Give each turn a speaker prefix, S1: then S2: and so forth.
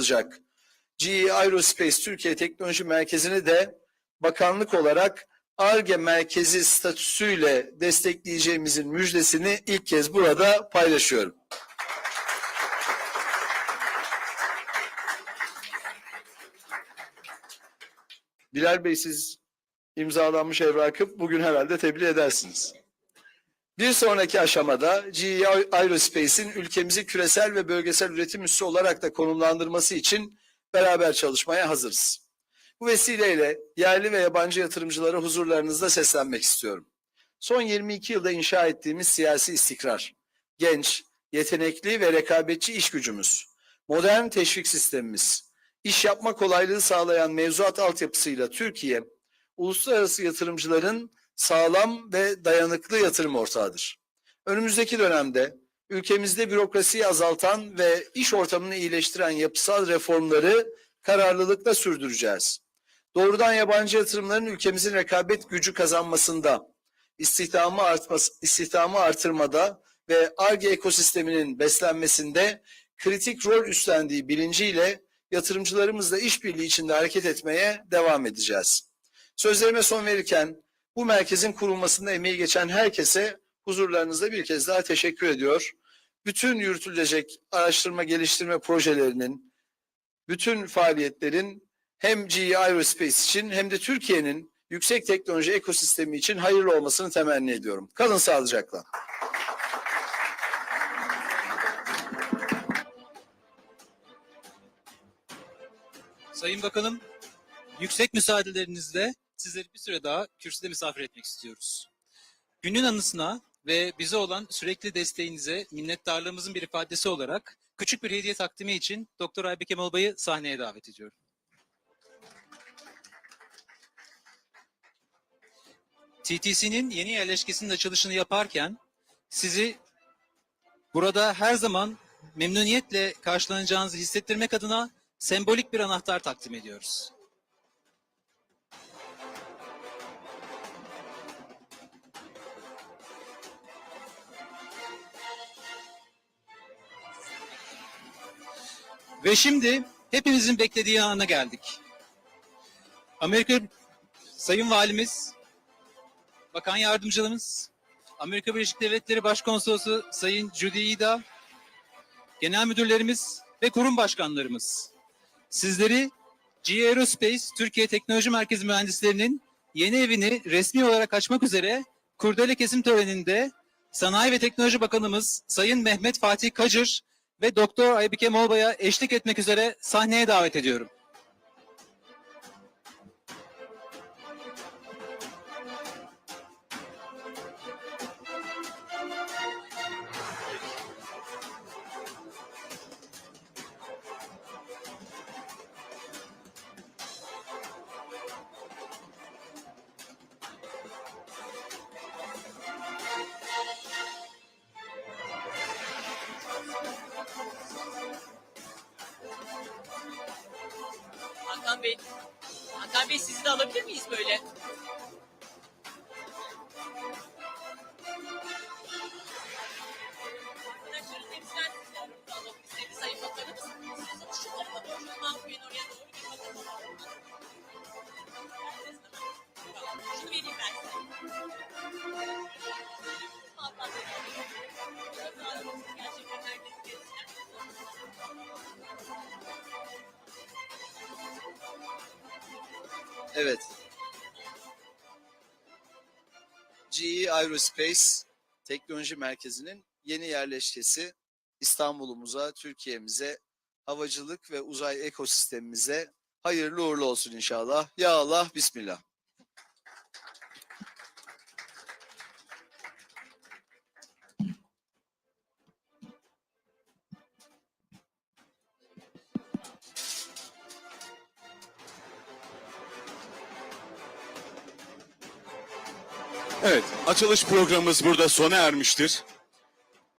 S1: alacak GE Aerospace Türkiye Teknoloji Merkezi'ni de bakanlık olarak ARGE merkezi statüsüyle destekleyeceğimizin müjdesini ilk kez burada paylaşıyorum. Bilal Bey siz imzalanmış evrakı bugün herhalde tebliğ edersiniz. Bir sonraki aşamada GE Aerospace'in ülkemizi küresel ve bölgesel üretim üssü olarak da konumlandırması için beraber çalışmaya hazırız. Bu vesileyle yerli ve yabancı yatırımcılara huzurlarınızda seslenmek istiyorum. Son 22 yılda inşa ettiğimiz siyasi istikrar, genç, yetenekli ve rekabetçi iş gücümüz, modern teşvik sistemimiz, iş yapma kolaylığı sağlayan mevzuat altyapısıyla Türkiye, uluslararası yatırımcıların sağlam ve dayanıklı yatırım ortağıdır. Önümüzdeki dönemde ülkemizde bürokrasiyi azaltan ve iş ortamını iyileştiren yapısal reformları kararlılıkla sürdüreceğiz. Doğrudan yabancı yatırımların ülkemizin rekabet gücü kazanmasında, istihdamı artması, istihdamı artırmada ve ARGE ekosisteminin beslenmesinde kritik rol üstlendiği bilinciyle yatırımcılarımızla işbirliği içinde hareket etmeye devam edeceğiz. Sözlerime son verirken bu merkezin kurulmasında emeği geçen herkese huzurlarınızda bir kez daha teşekkür ediyor. Bütün yürütülecek araştırma geliştirme projelerinin, bütün faaliyetlerin hem GE Aerospace için hem de Türkiye'nin yüksek teknoloji ekosistemi için hayırlı olmasını temenni ediyorum. Kalın sağlıcakla.
S2: Sayın Bakanım, yüksek müsaadelerinizle sizleri bir süre daha kürsüde misafir etmek istiyoruz. Günün anısına ve bize olan sürekli desteğinize minnettarlığımızın bir ifadesi olarak küçük bir hediye takdimi için Doktor Aybek Kemal Bay'ı sahneye davet ediyorum. TTC'nin yeni yerleşkesinin açılışını yaparken sizi burada her zaman memnuniyetle karşılanacağınızı hissettirmek adına sembolik bir anahtar takdim ediyoruz. Ve şimdi hepimizin beklediği ana geldik. Amerika Sayın Valimiz, Bakan Yardımcılarımız, Amerika Birleşik Devletleri Başkonsolosu Sayın Judy Ida, Genel Müdürlerimiz ve kurum başkanlarımız. Sizleri G Aerospace Türkiye Teknoloji Merkezi mühendislerinin yeni evini resmi olarak açmak üzere kurdele kesim töreninde Sanayi ve Teknoloji Bakanımız Sayın Mehmet Fatih Kacır ve Doktor Aybike Molbay'a eşlik etmek üzere sahneye davet ediyorum.
S3: Hakan Bey. Hakan Bey sizi de alabilir miyiz böyle?
S1: Evet. GE Aerospace Teknoloji Merkezi'nin yeni yerleşkesi İstanbul'umuza, Türkiye'mize, havacılık ve uzay ekosistemimize hayırlı uğurlu olsun inşallah. Ya Allah, Bismillah.
S4: Evet, açılış programımız burada sona ermiştir.